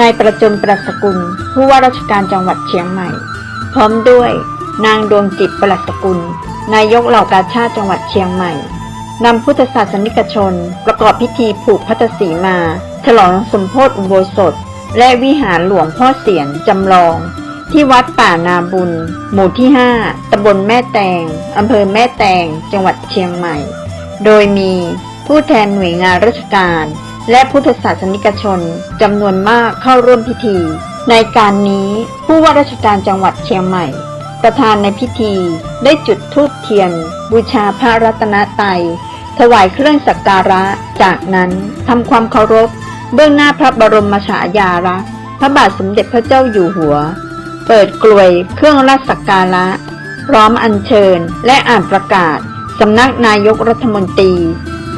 นายประจนประสกุล ผู้ว่าราชการจังหวัดเชียงใหม่ พร้อมด้วย นางดวงจิตประสกุล นายกเหล่ากาชาติจังหวัดเชียงใหม่นำพุทธศาสนิกชน ประกอบพิธีผูกพัทสีมา ฉลองสมโพธิอุโบสถ และวิหารหลวงพ่อเสียนจำลอง ที่วัดป่านาบุญ หมู่ที่ 5ตำบลแม่แตงอำเภอแม่แตง จังหวัดเชียงใหม่ โดยมีผู้แทนหน่วยงานราชการ และพุทธศาสนิกชนจำนวนมากเข้าร่วมพิธี ในการนี้ผู้ว่าราชการจังหวัดเชียงใหม่ ประธานในพิธีได้จุดธูปเทียน บูชาพระรัตนตรัยถวายเครื่องสักการะ จากนั้นทำความเคารพ เบื้องหน้าพระบรมฉายาลักษณ์พระบาทสมเด็จพระเจ้าอยู่หัว เปิดกลวยเครื่องราชสักการะ พร้อมอัญเชิญและอ่านประกาศสำนักนายกรัฐมนตรี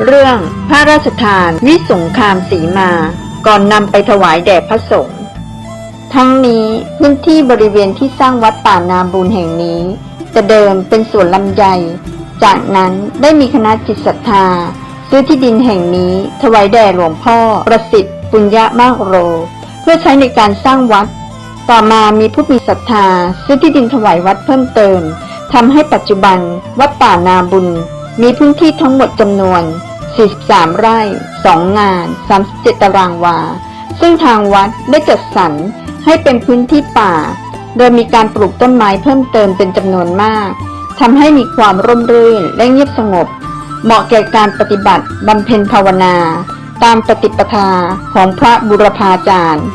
เรื่องพระราชทาน วิสงครามสีมา ก่อนนำไปถวายแด่พระสงฆ์ทั้งนี้พื้นที่บริเวณที่สร้างวัดป่านาบุญแห่งนี้ จะเดิมเป็นสวนลำไย จากนั้นได้มีคณะจิตศรัทธา ซื้อที่ดินแห่งนี้ถวายแด่หลวงพ่อ ประสิทธิ์ปุญญามากโร เพื่อใช้ในการสร้างวัด ต่อมามีผู้มีศรัทธา ซื้อที่ดินถวายวัดเพิ่มเติมทำให้ปัจจุบันวัดป่านาบุญ มีพื้นที่ทั้งหมดจำนวน 43 ไร่ 2 งาน 37 ตารางวา ซึ่งทางวัดได้จัดสรรให้เป็นพื้นที่ป่า โดยมีการปลูกต้นไม้เพิ่มเติมเป็นจำนวนมากทำให้มีความร่มรื่นและเงียบสงบ เหมาะแก่การปฏิบัติบำเพ็ญภาวนา ตามปฏิปทาของพระบุรพาจารย์